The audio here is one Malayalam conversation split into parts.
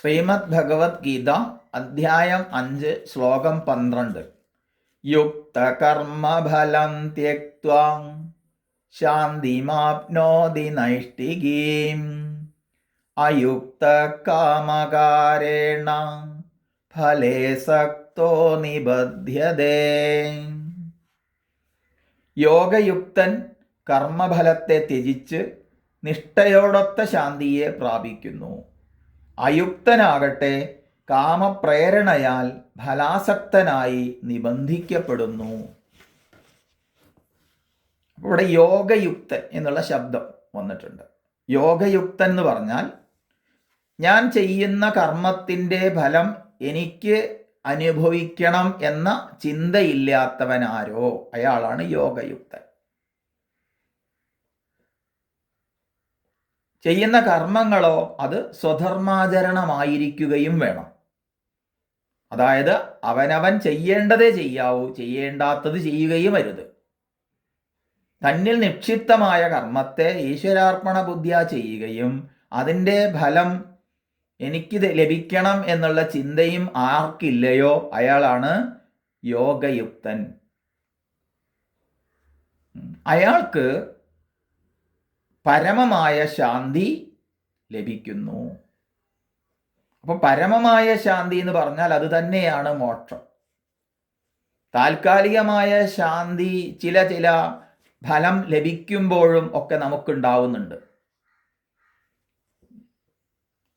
ശ്രീമദ് ഭഗവത്ഗീത അധ്യായം അഞ്ച് ശ്ലോകം പന്ത്രണ്ട്. യുക്തകർമ്മഫലം ത്യക്വാം ശാന്തിമാപ്നോതി നൈഷ്ഠികീം അയുക്തകാമകാരേണ ഫലേ സക്തോ നിബധ്യതേ. യോഗയുക്തൻ കർമ്മഫലത്തെ ത്യജിച്ച് നിഷ്ഠയോടൊത്ത ശാന്തിയെ പ്രാപിക്കുന്നു. അയുക്തനാകട്ടെ കാമപ്രേരണയാൽ ഫലാസക്തനായി നിബന്ധിക്കപ്പെടുന്നു. ഇവിടെ യോഗയുക്തൻ എന്നുള്ള ശബ്ദം വന്നിട്ടുണ്ട്. യോഗയുക്തൻ എന്ന് പറഞ്ഞാൽ ഞാൻ ചെയ്യുന്ന കർമ്മത്തിന്റെ ഫലം എനിക്ക് അനുഭവിക്കണം എന്ന ചിന്തയില്ലാത്തവനാരോ? അയാളാണ് യോഗയുക്തൻ. ചെയ്യുന്ന കർമ്മങ്ങളോ അത് സ്വധർമാചരണമായിരിക്കുകയും വേണം. അതായത് അവനവൻ ചെയ്യേണ്ടതേ ചെയ്യാവൂ ചെയ്യേണ്ടാത്തത് ചെയ്യുകയും അരുത്. തന്നിൽ നിക്ഷിപ്തമായ കർമ്മത്തെ ഈശ്വരാർപ്പണ ബുദ്ധിയ ചെയ്യുകയും അതിന്റെ ഫലം എനിക്കിത് ലഭിക്കണം എന്നുള്ള ചിന്തയും ആർക്കില്ലയോ? അയാളാണ് യോഗയുക്തൻ. അയാൾക്ക് പരമമായ ശാന്തി ലഭിക്കുന്നു. അപ്പോൾ പരമമായ ശാന്തി എന്ന് പറഞ്ഞാൽ അത് തന്നെയാണ് മോക്ഷം. താൽക്കാലികമായ ശാന്തി ചില ചില ഫലം ലഭിക്കുമ്പോഴും ഒക്കെ നമുക്കുണ്ടാവുന്നുണ്ട്.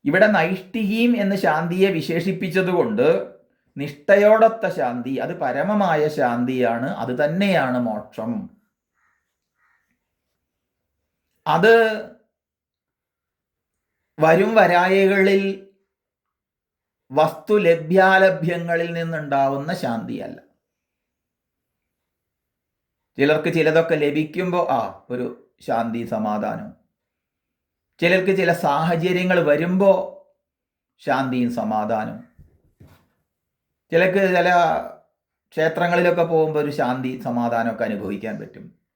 ഇവിടെ നൈഷ്ഠികീം എന്ന് ശാന്തിയെ വിശേഷിപ്പിച്ചതുകൊണ്ട് നിഷ്ഠയോടൊത്ത ശാന്തി അത് പരമമായ ശാന്തിയാണ് അത് തന്നെയാണ് മോക്ഷം. അത് വരും വരായകളിൽ വസ്തു ലഭ്യാലഭ്യങ്ങളിൽ നിന്നുണ്ടാവുന്ന ശാന്തിയല്ല. ചിലർക്ക് ചിലതൊക്കെ ലഭിക്കുമ്പോൾ ആ ഒരു ശാന്തി സമാധാനം ചിലർക്ക് ചില സാഹചര്യങ്ങൾ വരുമ്പോൾ ശാന്തിയും സമാധാനവും. ചിലക്ക് ചില ക്ഷേത്രങ്ങളിലൊക്കെ പോകുമ്പോൾ ഒരു ശാന്തി സമാധാനമൊക്കെ അനുഭവിക്കാൻ പറ്റും.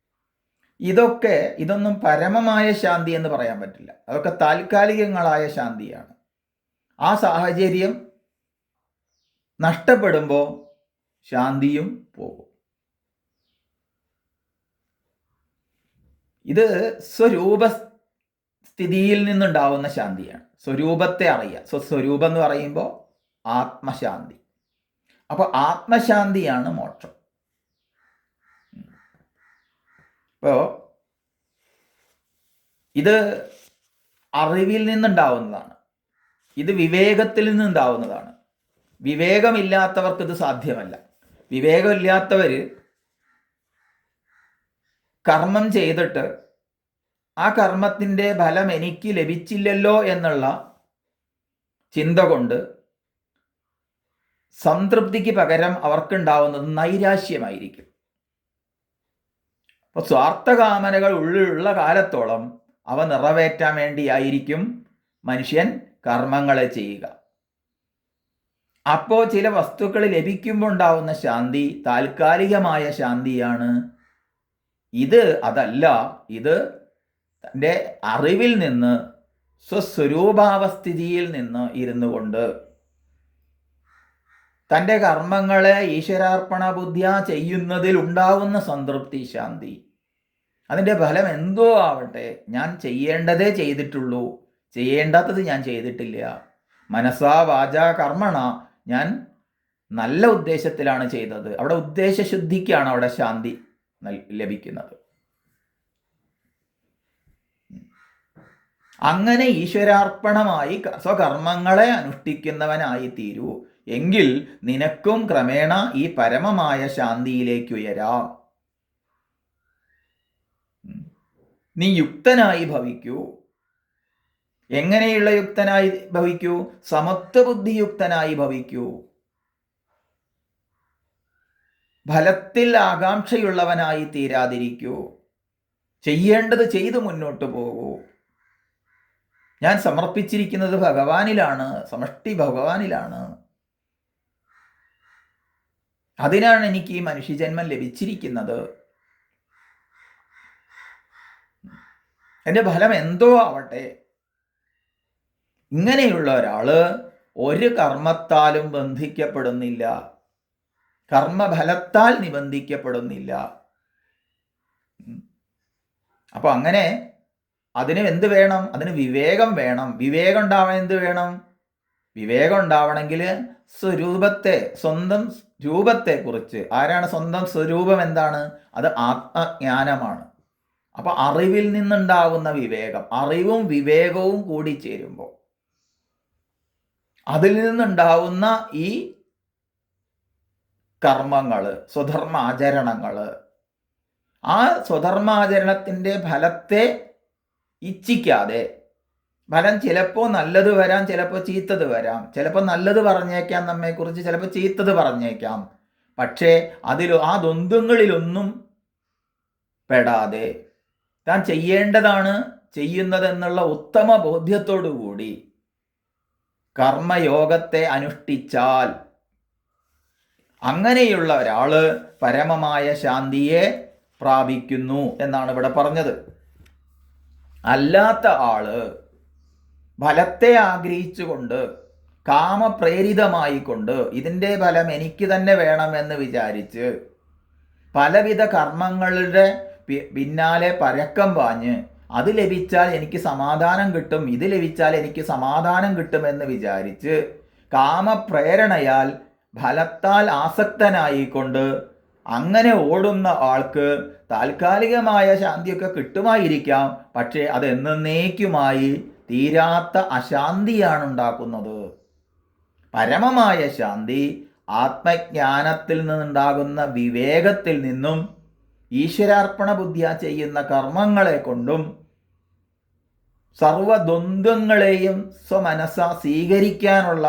ഇതൊക്കെ ഇതൊന്നും പരമമായ ശാന്തി എന്ന് പറയാൻ പറ്റില്ല. അതൊക്കെ താൽക്കാലികങ്ങളായ ശാന്തിയാണ്. ആ സാഹചര്യം നഷ്ടപ്പെടുമ്പോൾ ശാന്തിയും പോകും. ഇത് സ്വരൂപ സ്ഥിതിയിൽ നിന്നുണ്ടാവുന്ന ശാന്തിയാണ്. സ്വരൂപത്തെ അറിയുക. സ്വസ്വരൂപം എന്ന് പറയുമ്പോൾ ആത്മശാന്തി. അപ്പോൾ ആത്മശാന്തിയാണ് മോക്ഷം. അപ്പോൾ ഇത് അറിവിൽ നിന്നുണ്ടാവുന്നതാണ്. ഇത് വിവേകത്തിൽ നിന്നുണ്ടാവുന്നതാണ്. വിവേകമില്ലാത്തവർക്ക് ഇത് സാധ്യമല്ല. വിവേകമില്ലാത്തവർ കർമ്മം ചെയ്തിട്ട് ആ കർമ്മത്തിന്റെ ഫലം എനിക്ക് ലഭിച്ചില്ലല്ലോ എന്നുള്ള ചിന്ത കൊണ്ട് സംതൃപ്തിക്ക് പകരം അവർക്കുണ്ടാവുന്നത് നൈരാശ്യമായിരിക്കും. അപ്പോൾ സ്വാർത്ഥകാമനകൾ ഉള്ളിലുള്ള കാലത്തോളം അവ നിറവേറ്റാൻ വേണ്ടിയായിരിക്കും മനുഷ്യൻ കർമ്മങ്ങളെ ചെയ്യുക. അപ്പോൾ ചില വസ്തുക്കൾ ലഭിക്കുമ്പോൾ ഉണ്ടാവുന്ന ശാന്തി താൽക്കാലികമായ ശാന്തിയാണ്. ഇത് അതല്ല ഇത് തന്റെ അറിവിൽ നിന്ന് സ്വസ്വരൂപാവസ്ഥിതിയിൽ നിന്ന് ഇരുന്നു കൊണ്ട് തന്റെ കർമ്മങ്ങളെ ഈശ്വരാർപ്പണ ബുദ്ധിയ ചെയ്യുന്നതിൽ ഉണ്ടാവുന്ന സംതൃപ്തി ശാന്തി. അതിന്റെ ഫലം എന്തോ ആവട്ടെ ഞാൻ ചെയ്യേണ്ടതേ ചെയ്തിട്ടുള്ളൂ. ചെയ്യേണ്ടാത്തത് ഞാൻ ചെയ്തിട്ടില്ല. മനസ്സാ വാച കർമ്മണ ഞാൻ നല്ല ഉദ്ദേശത്തിലാണ് ചെയ്തത്. അവിടെ ഉദ്ദേശശുദ്ധിക്കാണ് അവിടെ ശാന്തി ലഭിക്കുന്നത്. അങ്ങനെ ഈശ്വരാർപ്പണമായി സ്വകർമ്മങ്ങളെ അനുഷ്ഠിക്കുന്നവനായി തീരൂ എങ്കിൽ നിനക്കും ക്രമേണ ഈ പരമമായ ശാന്തിയിലേക്ക് ഉയരാം. നീ യുക്തനായി ഭവിക്കൂ. എങ്ങനെയുള്ള യുക്തനായി ഭവിക്കൂ? സമത്വ ബുദ്ധിയുക്തനായി ഭവിക്കൂ. ഫലത്തിൽ ആകാംക്ഷയുള്ളവനായി തീരാതിരിക്കൂ. ചെയ്യേണ്ടത് ചെയ്തു മുന്നോട്ട് പോകൂ. ഞാൻ സമർപ്പിച്ചിരിക്കുന്നത് ഭഗവാനിലാണ് സമഷ്ടി ഭഗവാനിലാണ്. അതിനാണ് എനിക്ക് ഈ മനുഷ്യജന്മം ലഭിച്ചിരിക്കുന്നത്. എന്റെ ഫലം എന്തോ ആവട്ടെ. ഇങ്ങനെയുള്ള ഒരാൾ ഒരു കർമ്മത്താലും ബന്ധിക്കപ്പെടുന്നില്ല. കർമ്മഫലത്താൽ നിബന്ധിക്കപ്പെടുന്നില്ല. അപ്പോൾ അപ്പൊ അങ്ങനെ അതിന് എന്ത് വേണം? അതിന് വിവേകം വേണം. വിവേകം ഉണ്ടാവാൻ എന്ത് വേണം? വിവേകം ഉണ്ടാവണമെങ്കിൽ സ്വരൂപത്തെ സ്വന്തം രൂപത്തെ കുറിച്ച്. ആരാണ് സ്വന്തം സ്വരൂപം എന്താണ്? അത് ആത്മജ്ഞാനമാണ്. അപ്പൊ അറിവിൽ നിന്നുണ്ടാകുന്ന വിവേകം അറിവും വിവേകവും കൂടി ചേരുമ്പോൾ അതിൽ നിന്നുണ്ടാവുന്ന ഈ കർമ്മങ്ങൾ സ്വധർമാചരണങ്ങൾ ആ സ്വധർമാചരണത്തിന്റെ ഫലത്തെ ഇച്ഛിക്കാതെ ഫലം ചിലപ്പോൾ നല്ലത് വരാം ചിലപ്പോൾ ചീത്തത് വരാം. ചിലപ്പോൾ നല്ലത് പറഞ്ഞേക്കാം നമ്മെക്കുറിച്ച് ചിലപ്പോൾ ചീത്തത് പറഞ്ഞേക്കാം. പക്ഷേ അതിൽ ആ ദ്വന്ദ്ങ്ങളിലൊന്നും പെടാതെ താൻ ചെയ്യേണ്ടതാണ് ചെയ്യുന്നതെന്നുള്ള ഉത്തമ ബോധ്യത്തോടു കൂടി കർമ്മയോഗത്തെ അനുഷ്ഠിച്ചാൽ അങ്ങനെയുള്ള ഒരാൾ പരമമായ ശാന്തിയെ പ്രാപിക്കുന്നു എന്നാണ് ഇവിടെ പറഞ്ഞത്. അല്ലാത്ത ആൾ ഫലത്തെ ആഗ്രഹിച്ചുകൊണ്ട് കാമപ്രേരിതമായിക്കൊണ്ട് ഇതിന്റെ ഫലം എനിക്ക് തന്നെ വേണമെന്ന് വിചാരിച്ച് പലവിധ കർമ്മങ്ങളുടെ പിന്നാലെ പരക്കം പാഞ്ഞ് അത് ലഭിച്ചാൽ എനിക്ക് സമാധാനം കിട്ടും ഇത് ലഭിച്ചാൽ എനിക്ക് സമാധാനം കിട്ടുമെന്ന് വിചാരിച്ച് കാമപ്രേരണയാൽ ഫലത്താൽ ആസക്തനായിക്കൊണ്ട് അങ്ങനെ ഓടുന്ന ആൾക്ക് താൽക്കാലികമായ ശാന്തിയൊക്കെ കിട്ടുമായിരിക്കാം പക്ഷേ അത് എന്നേക്കുമായി തീരാത്ത അശാന്തിയാണ് ഉണ്ടാക്കുന്നത് പരമമായ ശാന്തി ആത്മജ്ഞാനത്തിൽ നിന്നുണ്ടാകുന്ന വിവേകത്തിൽ നിന്നും ഈശ്വരാർപ്പണ ബുദ്ധിയ ചെയ്യുന്ന കർമ്മങ്ങളെ കൊണ്ടും സർവദ്വന്ദ്വങ്ങളെയും സ്വമനസ സ്വീകരിക്കാനുള്ള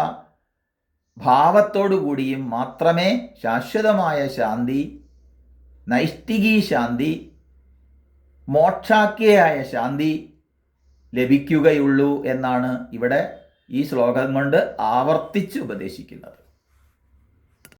ഭാവത്തോടുകൂടിയും മാത്രമേ ശാശ്വതമായ ശാന്തി നൈഷ്ഠികീ ശാന്തി മോക്ഷാക്കിയായ ശാന്തി ലഭിക്കുകയുള്ളൂ എന്നാണ് ഇവിടെ ഈ ശ്ലോകം കൊണ്ട് ആവർത്തിച്ച് ഉപദേശിക്കുന്നത്.